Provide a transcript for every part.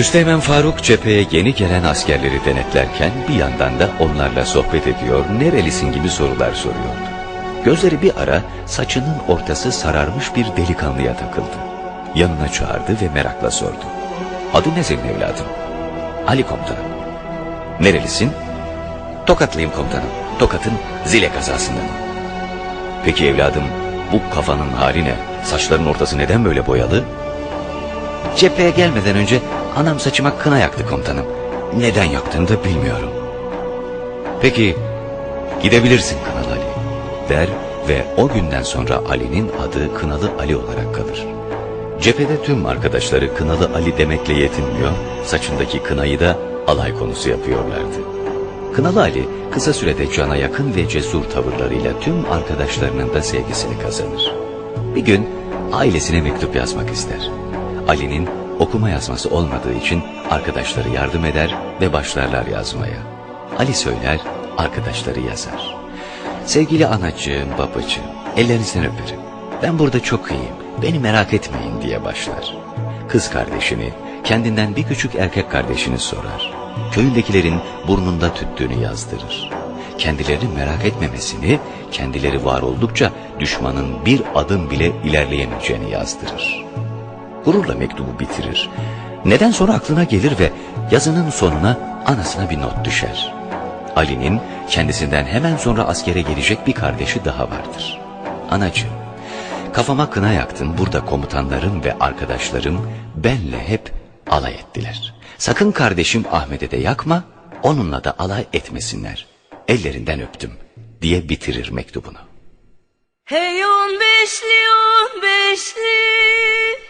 Üsteğmen Faruk cepheye yeni gelen askerleri denetlerken bir yandan da onlarla sohbet ediyor, nerelisin gibi sorular soruyordu. Gözleri bir ara saçının ortası sararmış bir delikanlıya takıldı. Yanına çağırdı ve merakla sordu. Adı ne senin evladım? Ali komutanım. Nerelisin? Tokatlıyım komutanım. Tokat'ın zile kazasından. Peki evladım bu kafanın hali ne? Saçların ortası neden böyle boyalı? Cepheye gelmeden önce anam saçıma kına yaktı komutanım. Neden yaktığını da bilmiyorum. Peki gidebilirsin Kınalı Ali der ve o günden sonra Ali'nin adı Kınalı Ali olarak kalır. Cephede tüm arkadaşları Kınalı Ali demekle yetinmiyor, saçındaki kınayı da alay konusu yapıyorlardı. Kınalı Ali kısa sürede cana yakın ve cesur tavırlarıyla tüm arkadaşlarının da sevgisini kazanır. Bir gün ailesine mektup yazmak ister. Ali'nin okuma yazması olmadığı için arkadaşları yardım eder ve başlarlar yazmaya. Ali söyler, arkadaşları yazar. Sevgili anacığım, babacığım, ellerinizden öperim. Ben burada çok iyiyim, beni merak etmeyin diye başlar. Kız kardeşini, kendinden bir küçük erkek kardeşini sorar. Köyündekilerin burnunda tüttüğünü yazdırır. Kendilerini merak etmemesini, kendileri var oldukça düşmanın bir adım bile ilerleyemeyeceğini yazdırır. Gururla mektubu bitirir. Neden sonra aklına gelir ve yazının sonuna anasına bir not düşer. Ali'nin kendisinden hemen sonra askere gelecek bir kardeşi daha vardır. Anacığım, kafama kına yaktın burada komutanlarım ve arkadaşlarım benle hep alay ettiler. Sakın kardeşim Ahmet'e de yakma, onunla da alay etmesinler. Ellerinden öptüm diye bitirir mektubunu. Hey on beşli on beşli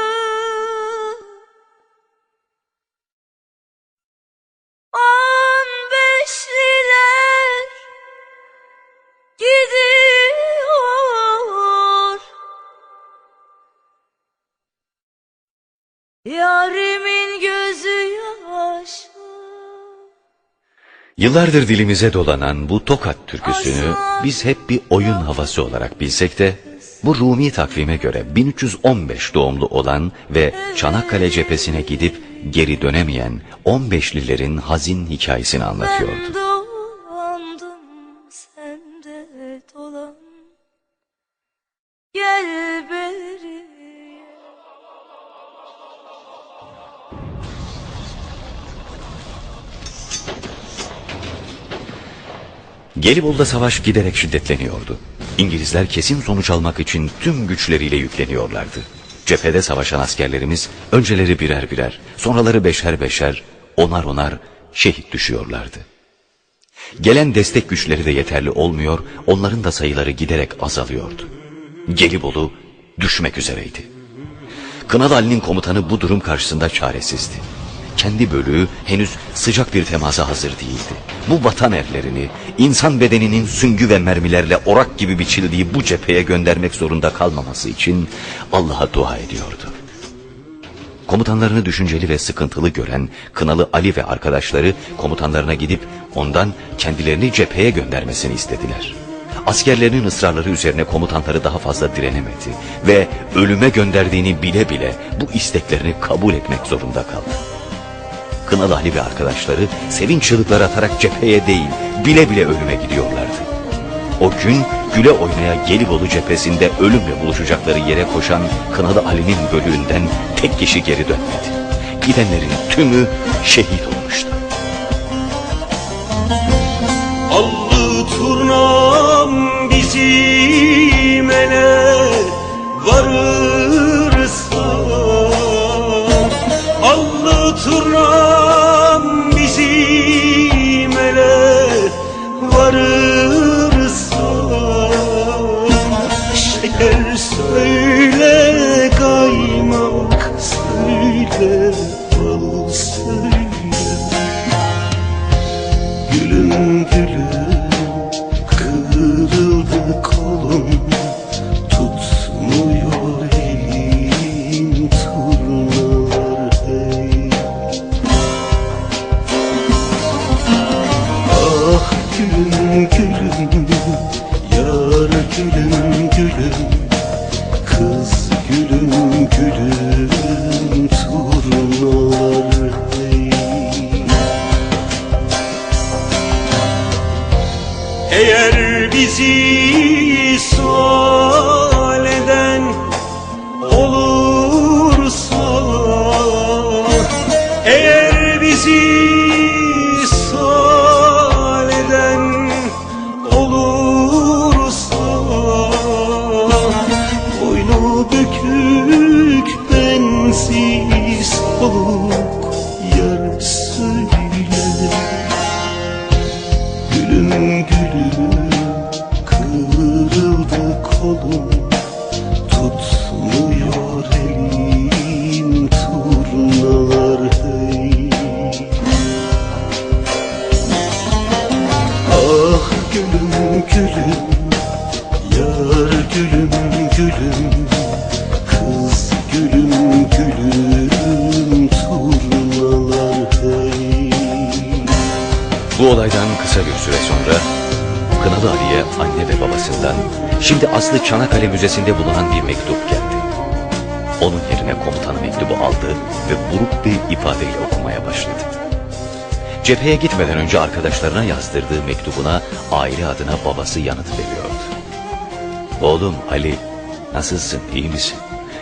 Yıllardır dilimize dolanan bu Tokat türküsünü biz hep bir oyun havası olarak bilsek de bu Rumi takvime göre 1315 doğumlu olan ve Çanakkale cephesine gidip geri dönemeyen 15'lilerin hazin hikayesini anlatıyordu. Gelibolu'da savaş giderek şiddetleniyordu. İngilizler kesin sonuç almak için tüm güçleriyle yükleniyorlardı. Cephede savaşan askerlerimiz önceleri birer birer, sonraları beşer beşer, onar onar şehit düşüyorlardı. Gelen destek güçleri de yeterli olmuyor, onların da sayıları giderek azalıyordu. Gelibolu düşmek üzereydi. Kınalı Ali'nin komutanı bu durum karşısında çaresizdi. Kendi bölüğü henüz sıcak bir temasa hazır değildi. Bu vatan erlerini insan bedeninin süngü ve mermilerle orak gibi biçildiği bu cepheye göndermek zorunda kalmaması için Allah'a dua ediyordu. Komutanlarını düşünceli ve sıkıntılı gören Kınalı Ali ve arkadaşları komutanlarına gidip ondan kendilerini cepheye göndermesini istediler. Askerlerinin ısrarları üzerine komutanları daha fazla direnemedi ve ölüme gönderdiğini bile bile bu isteklerini kabul etmek zorunda kaldı. Kınalı Ali ve arkadaşları sevinç çığlıkları atarak cepheye değil bile bile ölüme gidiyorlardı. O gün güle oynaya Gelibolu cephesinde ölümle buluşacakları yere koşan Kınalı Ali'nin bölüğünden tek kişi geri dönmedi. Gidenlerin tümü şehit olmuştu. Allı turnam bizim ele varırsa Allı turnam Bizi sual eden olursa Eğer bizi gülüm gülüm Yar gülüm gülüm Kız gülüm gülüm Turnalar hey Bu olaydan kısa bir süre sonra Kınalı Ali'ye anne ve babasından şimdi Aslı Çanakkale Müzesi'nde bulunan bir mektup geldi. Onun yerine komutanı mektubu aldı ve buruk bir ifadeyle okumaya başladı. Cepheye gitmeden önce arkadaşlarına yazdırdığı mektubuna aile adına babası yanıt veriyordu. Oğlum Ali, nasılsın, iyi misin?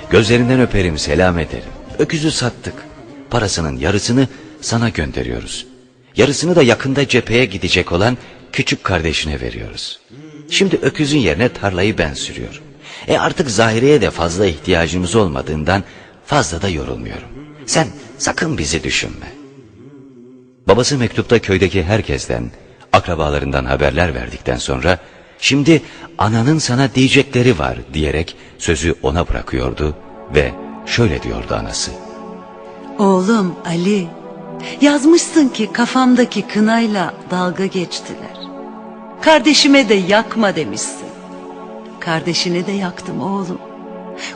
Gözlerinden öperim, selam ederim. Öküzü sattık. Parasının yarısını sana gönderiyoruz. Yarısını da yakında cepheye gidecek olan küçük kardeşine veriyoruz. Şimdi öküzün yerine tarlayı ben sürüyorum. E artık Zahire'ye de fazla ihtiyacımız olmadığından fazla da yorulmuyorum. Sen sakın bizi düşünme. Babası mektupta köydeki herkesten, akrabalarından haberler verdikten sonra şimdi ananın sana diyecekleri var diyerek sözü ona bırakıyordu ve şöyle diyordu anası. Oğlum Ali, yazmışsın ki kafamdaki kınayla dalga geçtiler. Kardeşime de yakma demişsin. Kardeşini de yaktım oğlum.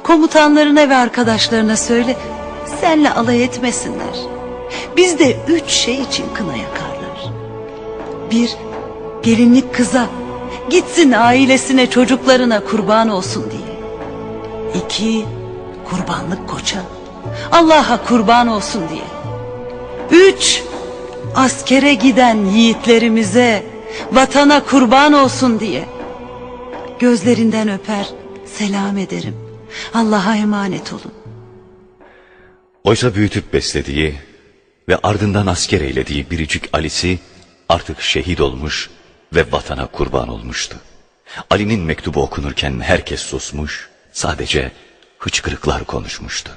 Komutanlarına ve arkadaşlarına söyle, senle alay etmesinler. Bizde üç şey için kına yakarlar. Bir, gelinlik kıza, gitsin ailesine çocuklarına kurban olsun diye. İki, kurbanlık koça. Allah'a kurban olsun diye. Üç, askere giden yiğitlerimize, vatana kurban olsun diye. Gözlerinden öper, selam ederim. Allah'a emanet olun. Oysa büyütüp beslediği ve ardından asker eylediği biricik Ali'si artık şehit olmuş ve vatana kurban olmuştu. Ali'nin mektubu okunurken herkes susmuş, sadece hıçkırıklar konuşmuştu.